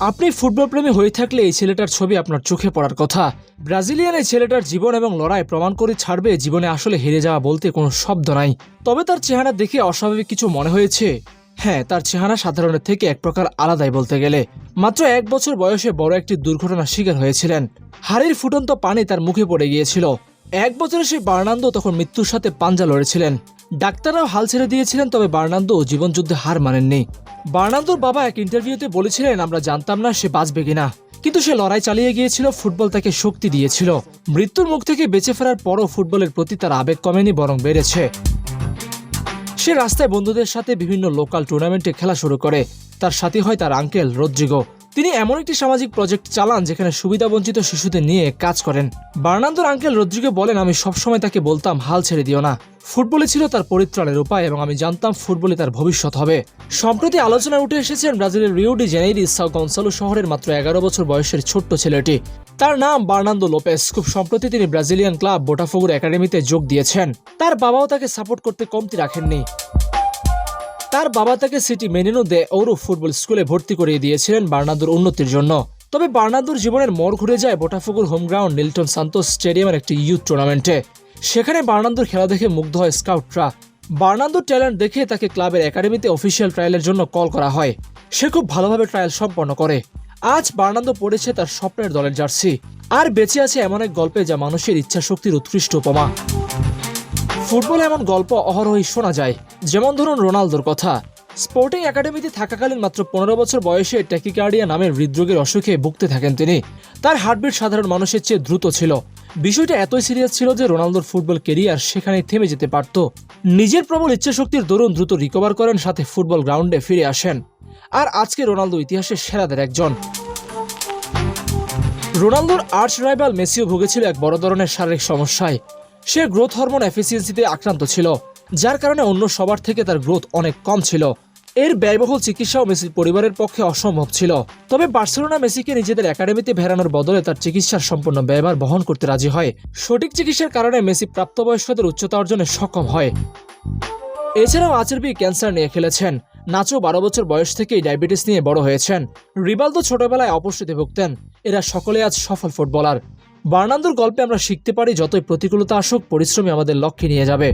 আপনি ফুটবল প্রেমী হয়ে থাকলে এই ছেলেটার ছবি আপনার চোখে পড়ার কথা। ব্রাজিলিয়ান এই ছেলেটার জীবন এবং লড়াই প্রমাণ করে ছাড়বে, জীবনে আসলে হেরে যাওয়া বলতে কোনো শব্দ নাই। তবে তার চেহারা দেখে অস্বাভাবিক কিছু মনে হয়েছে। হ্যাঁ তার চেহারা সাধারণের থেকে এক প্রকার আলাদাই বলতে গেলে। মাত্র এক বছর বয়সে বড় একটি দুর্ঘটনার শিকার হয়েছিলেন। হাড়ির ফুটন্ত পানি তার মুখে পড়ে গিয়েছিল। এক বছরের সেই বার্নান্দো তখন মৃত্যুর সাথে পাঞ্জা লড়েছিলেন। ডাক্তাররাও হাল ছেড়ে দিয়েছিলেন, তবে বার্নান্দো জীবনযুদ্ধে হার মানেননি। বার্নান্দোর বাবা এক ইন্টারভিউতে বলেছিলেন, আমরা জানতাম না সে বাঁচবে কিনা। কিন্তু সে লড়াই চালিয়ে গিয়েছিল, ফুটবল তাকে শক্তি দিয়েছিল। মৃত্যুর মুখ থেকে বেঁচে ফেরার পরও ফুটবলের প্রতি তার আবেগ কমেনি, বরং বেড়েছে। সে রাস্তায় বন্ধুদের সাথে বিভিন্ন লোকাল টুর্নামেন্টে খেলা শুরু করে। তার সাথী হয় তার আঙ্কেল রদ্রিগো। তিনি এমন একটি সামাজিক প্রজেক্ট চালান যেখানে সুবিধাবঞ্চিত শিশুদের নিয়ে কাজ করেন। বার্নান্দোর আঙ্কেল রদ্রিগো বলেন, আমি সবসময় তাকে বলতাম, হাল ছেড়ে দিও না। ফুটবলে ছিল তার পরিত্রাণের উপায় এবং আমি জানতাম ফুটবলে তার ভবিষ্যৎ হবে। সম্প্রতি আলোচনায় উঠে এসেছেন ব্রাজিলের Rio de Janeiro Sao Goncalo শহরের মাত্র এগারো বছর বয়সের ছোট্ট ছেলেটি। তার নাম বার্নান্দো লোপেস। খুব সম্প্রতি তিনি ব্রাজিলিয়ান ক্লাব বোটাফোগুর একাডেমিতে যোগ দিয়েছেন। তার বাবাও তাকে সাপোর্ট করতে কমতি রাখেননি। তার বাবা তাকে সিটি মেনিনো দে ওরু ফুটবল স্কুলে ভর্তি করিয়ে দিয়েছিলেন বার্নাদুর উন্নতির জন্য। তবে বার্নাদুর জীবনের মোড় ঘুরে যায় বোটাফুকুর হোম গ্রাউন্ড নিলটন সান্তোস স্টেডিয়ামের একটি ইউথ টুর্নামেন্টে। সেখানে বার্নান্দুর খেলা দেখে মুগ্ধ হয় স্কাউটরা। বার্নান্দুর ট্যালেন্ট দেখে তাকে ক্লাবের একাডেমিতে অফিসিয়াল ট্রায়ালের জন্য কল করা হয়। সে খুব ভালোভাবে ট্রায়াল সম্পন্ন করে। আজ বার্নান্দো পড়েছে তার স্বপ্নের দলের জার্সি। আর বেঁচে আছে এমন এক গল্পে যা মানুষের ইচ্ছাশক্তির উৎকৃষ্ট উপমা। ফুটবলে এমন গল্প অহরহই শোনা যায়। যেমন ধরুন রোনালদোর কথা। স্পোর্টিং একাডেমিতে থাকাকালীন মাত্র পনেরো বছর বয়সে ট্যাকিকার্ডিয়া নামের হৃদরোগের অসুখে ভুগতে থাকেন তিনি। তার হার্টবিট সাধারণ মানুষের চেয়ে দ্রুত ছিল। বিষয়টা এতই সিরিয়াস ছিল যে রোনালদোর ফুটবল কেরিয়ার সেখানে থেমে যেতে পারত। নিজের প্রবল ইচ্ছাশক্তির দরুন দ্রুত রিকভার করেন, সাথে ফুটবল গ্রাউন্ডে ফিরে আসেন। আর আজকে রোনালদো ইতিহাসের সেরাদের একজন। রোনালদোর আর্চ রাইভাল মেসিও ভুগেছিল এক বড় ধরনের শারীরিক সমস্যায়। সে গ্রোথ হরমোন এফিসিয়েন্সিতে আক্রান্ত ছিল, যার কারণে অন্য সবার থেকে তার গ্রোথ অনেক কম ছিল। এর ব্যয়বহুল চিকিৎসাও মেসির পরিবারের পক্ষে অসম্ভব ছিল। তবে বার্সেলোনা মেসিকে নিজেদের একাডেমিতে ভেড়ানোর বদলে তার চিকিৎসার সম্পূর্ণ ব্যয়ভার বহন করতে রাজি হয়। সঠিক চিকিৎসার কারণে মেসি প্রাপ্তবয়স্কদের উচ্চতা অর্জনে সক্ষম হয়। এছাড়াও আচেরবি ক্যান্সার নিয়ে খেলেছেন। নাচো বারো বছর বয়স থেকেই ডায়াবেটিস নিয়ে বড় হয়েছেন। রিবালদো ছোটবেলায় অপুষ্টিতে ভুগতেন। এরা সকলে আজ সফল ফুটবলার। বার্নান্দোর গল্পে আমরা শিখতে পারি যতই প্রতিকূলতা আসুক পরিশ্রমী আমাদের লক্ষ্যে নিয়ে যাবে।